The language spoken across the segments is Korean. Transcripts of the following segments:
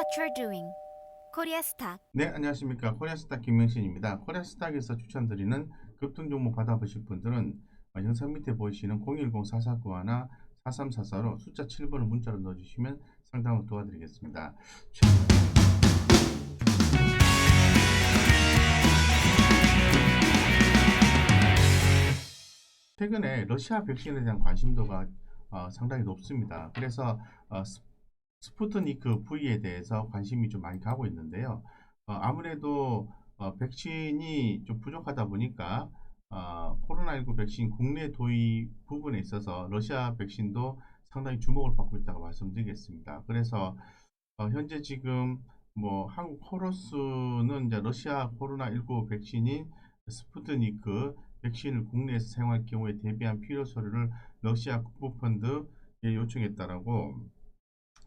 Issuing 코리아 스탁 네, 안녕하십니까. 코리아스탁 김명신입니다. 코리아스탁에서 추천드리는 급등 종목 받아보실 분들은 어, 영상 밑에 보이시는 010-4491나 4344로 숫자 7번을 문자로 넣어주시면 상담을 도와드리겠습니다. 최- 최근에 러시아 백신에 대한 관심도가 어, 상당히 높습니다. 그래서 어, 스- 스푸트니크 V에 대해서 관심이 좀 많이 가고 있는데요. 어, 아무래도 어, 백신이 좀 부족하다 보니까 어, 코로나19 백신 국내 도입 부분에 있어서 러시아 백신도 상당히 주목을 받고 있다고 말씀드리겠습니다. 그래서 어, 현재 지금 뭐 한국 코로스는 이제 러시아 코로나19 백신인 스푸트니크 백신을 국내에서 사용할 경우에 대비한 필요 서류를 러시아 국부펀드에 요청했다라고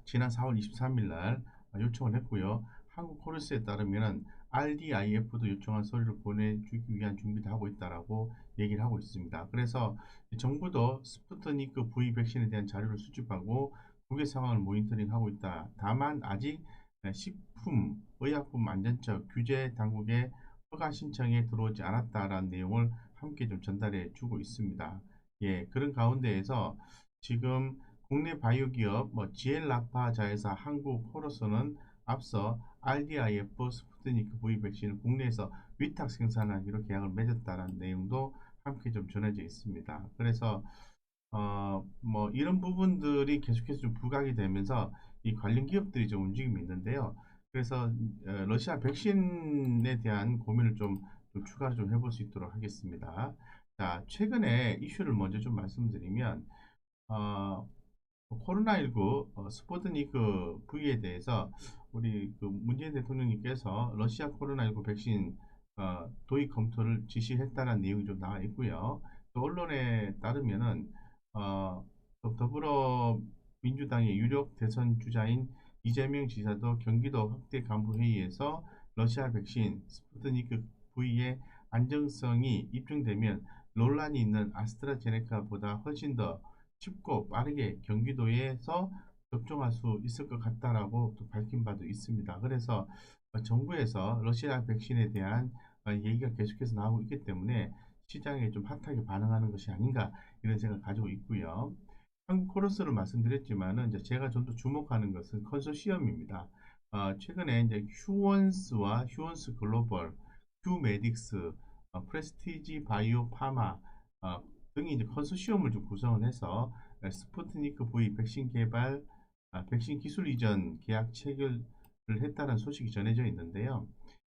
지난 4월 23일 날 요청을 했고요. 한국 코르스에 따르면 RDIF도 요청한 서류를 보내주기 위한 준비도 하고 있다라고 얘기를 하고 있습니다. 그래서 정부도 스푸트니크 V 백신에 대한 자료를 수집하고 국외 상황을 모니터링하고 있다. 다만 아직 식품, 의약품 안전처 규제 당국의 허가 신청에 들어오지 않았다라는 내용을 함께 좀 전달해 주고 있습니다. 예, 그런 가운데에서 지금 국내 바이오 기업 뭐 지엘라파자에서 한국 코로스는 앞서 RDIF 스푸트니크 V 백신을 국내에서 위탁 생산하기로 계약을 맺었다는 내용도 함께 좀 전해져 있습니다. 그래서 어 뭐 이런 부분들이 계속해서 좀 부각이 되면서 이 관련 기업들이 좀 움직임이 있는데요. 그래서 어, 러시아 백신에 대한 고민을 좀, 좀 추가로 좀 해볼 수 있도록 하겠습니다. 자, 최근에 이슈를 먼저 좀 말씀드리면 어, 코로나19 어, 스푸트니크 V에 대해서 우리 그 문재인 대통령님께서 러시아 코로나19 백신 어, 도입 검토를 지시했다는 내용이 좀 나와 있고요. 또 언론에 따르면은 어, 또 더불어 민주당의 유력 대선 주자인 이재명 지사도 경기도 확대 간부 회의에서 러시아 백신 스푸트니크 V의 안정성이 입증되면 논란이 있는 아스트라제네카보다 훨씬 더 쉽고 빠르게 경기도에서 접종할 수 있을 것 같다라고 또 밝힌 바도 있습니다. 그래서 어, 정부에서 러시아 백신에 대한 어, 얘기가 계속해서 나오고 있기 때문에 시장에 좀 핫하게 반응하는 것이 아닌가 이런 생각을 가지고 있고요. 한국 코러스를 말씀드렸지만은 이제 제가 좀 더 주목하는 것은 컨소시엄입니다. 어, 최근에 이제 휴원스와 휴원스 글로벌, 휴메딕스, 어, 프레스티지 바이오 파마 어, 등이 이제 컨소시엄을 좀 구성을 해서 스푸트니크 V 백신 개발, 아, 백신 기술 이전 계약 체결을 했다는 소식이 전해져 있는데요.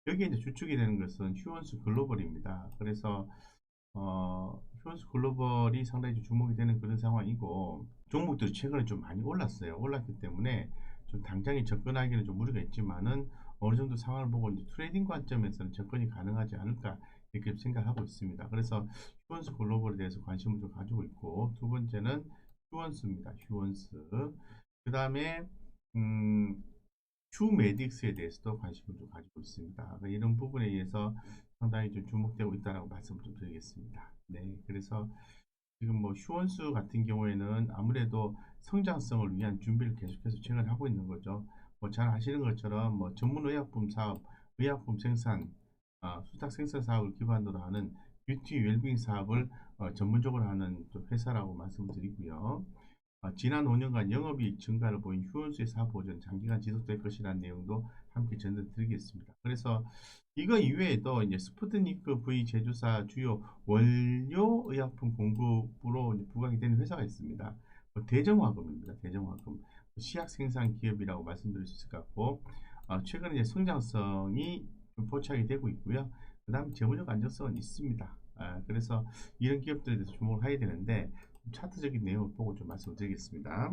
여기에 이제 주축이 되는 것은 휴원스 글로벌입니다. 그래서 어, 휴원스 글로벌이 상당히 좀 주목이 되는 그런 상황이고 종목들이 최근에 좀 많이 올랐어요. 올랐기 때문에 좀 당장에 접근하기는 좀 무리가 있지만은 어느 정도 상황을 보고 이제 트레이딩 관점에서는 접근이 가능하지 않을까 이렇게 좀 생각하고 있습니다. 그래서 휴원스 글로벌에 대해서 관심을 좀 가지고 있고 두 번째는 휴원스입니다. 휴원스. 그 다음에 음, 휴메딕스에 대해서도 관심을 좀 가지고 있습니다. 그러니까 이런 부분에 의해서 상당히 좀 주목되고 있다라고 말씀을 좀 드리겠습니다. 네, 그래서 지금 뭐 휴원수 같은 경우에는 아무래도 성장성을 위한 준비를 계속해서 최근에 하고 있는 거죠. 뭐 잘 아시는 것처럼 뭐 전문 의약품 사업, 의약품 생산, 어, 수탁 생산 사업을 기반으로 하는 뷰티 웰빙 사업을 어, 전문적으로 하는 또 회사라고 말씀드리고요. 어, 지난 5년간 영업이익 증가를 보인 휴원수의 사업 보전 장기간 지속될 것이라는 내용도 함께 전해드리겠습니다. 그래서 이거 이외에도 이제 스푸트니크 V 제조사 주요 원료 의약품 공급으로 부각이 되는 회사가 있습니다. 뭐 대정화금입니다. 대정화금 시약 생산 기업이라고 말씀드릴 수 있을 것 같고 어, 최근에 이제 성장성이 좀 포착이 되고 있고요. 그 다음 재무적 안정성은 있습니다. 아, 그래서 이런 기업들에 대해서 주목을 해야 되는데 차트적인 내용을 보고 좀 말씀을 드리겠습니다.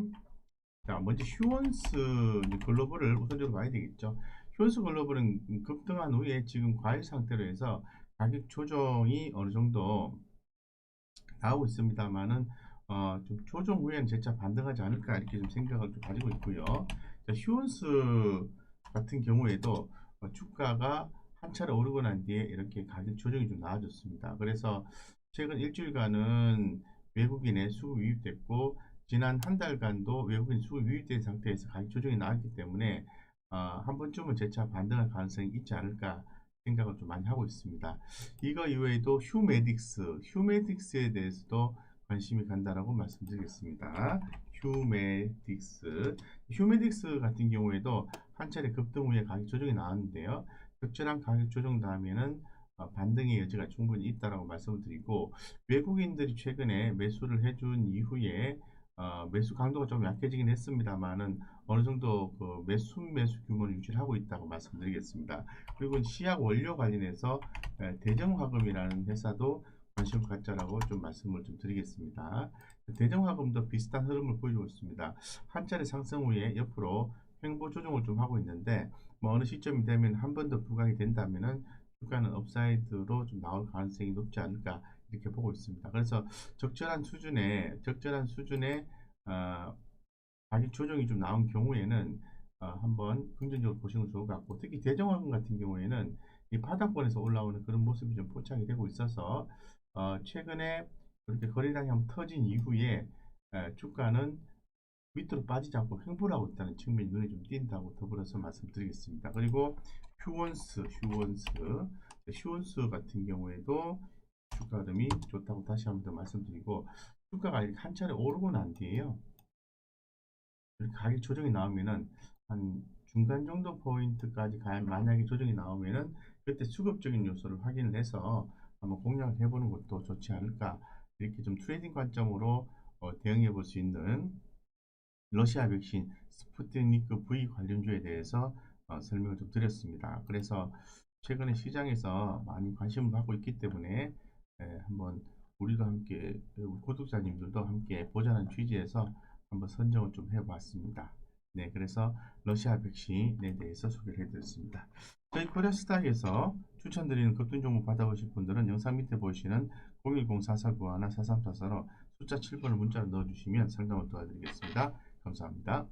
자, 먼저 휴원스 글로벌을 우선적으로 봐야 되겠죠. 휴원스 글로벌은 급등한 후에 지금 과일 상태로 해서 가격 조정이 어느 정도 나오고 있습니다만은 어, 좀 조정 후에는 재차 반등하지 않을까 이렇게 좀 생각을 좀 가지고 있고요. 자, 휴원스 같은 경우에도 어, 주가가 한 차례 오르고 난 뒤에 이렇게 가격 조정이 좀 나아졌습니다. 그래서 최근 일주일간은 외국인의 수급 유입됐고 지난 한 달간도 외국인 수급 유입된 상태에서 가격 조정이 나왔기 때문에 어, 한 번쯤은 재차 반등할 가능성이 있지 않을까 생각을 좀 많이 하고 있습니다. 이거 이외에도 휴메딕스, 휴메딕스에 대해서도 관심이 간다라고 말씀드리겠습니다. 휴메딕스, 휴메딕스 같은 경우에도 한 차례 급등 후에 가격 조정이 나왔는데요. 적절한 가격 조정 다음에는 어, 반등의 여지가 충분히 있다라고 말씀을 드리고 외국인들이 최근에 매수를 해준 이후에 어, 매수 강도가 좀 약해지긴 했습니다만은 어느 정도 그 매수 매수 규모를 유지를 하고 있다고 말씀드리겠습니다. 그리고 시약 원료 관련해서 에, 대정화금이라는 회사도 관심을 갖자라고 좀 말씀을 좀 드리겠습니다. 대정화금도 비슷한 흐름을 보이고 있습니다. 한 차례 상승 후에 옆으로 횡보 조정을 좀 하고 있는데 뭐 어느 시점이 되면 한 번 더 부각이 된다면은 주가는 업사이드로 좀 나올 가능성이 높지 않을까 이렇게 보고 있습니다. 그래서 적절한 수준의 적절한 수준의 어, 가격 조정이 좀 나온 경우에는 어, 한번 긍정적으로 보시는 게 좋을 것 같고 특히 대정화금 같은 경우에는 이 바닥권에서 올라오는 그런 모습이 좀 포착이 되고 있어서 어, 최근에 그렇게 거래량이 한번 터진 이후에 에, 주가는 밑으로 빠지지 않고 횡보를 하고 있다는 측면이 눈에 좀 띈다고 더불어서 말씀드리겠습니다. 그리고 휴원스, 휴원스, 휴원스 같은 경우에도 주가 흐름이 좋다고 다시 한 번 더 말씀드리고 주가가 이렇게 한 차례 오르고 난 뒤에요. 이렇게 가격 조정이 나오면은 한 중간 정도 포인트까지 가 만약에 조정이 나오면은 그때 수급적인 요소를 확인을 해서 한번 공략을 해보는 것도 좋지 않을까 이렇게 좀 트레이딩 관점으로 어, 대응해 볼 수 있는 러시아 백신 스푸트니크 V 관련주에 대해서 어, 설명을 좀 드렸습니다. 그래서 최근에 시장에서 많이 관심을 받고 있기 때문에 에, 한번 우리도 함께 구독자님들도 함께 보자는 취지에서 한번 선정을 좀 해봤습니다. 네, 그래서 러시아 백신에 대해서 소개를 해드렸습니다. 저희 코리아스탁에서 추천드리는 급등 종목 받아보실 분들은 영상 밑에 보시는 010-4491-4344로 숫자 7번을 문자로 넣어주시면 상담을 도와드리겠습니다. 감사합니다.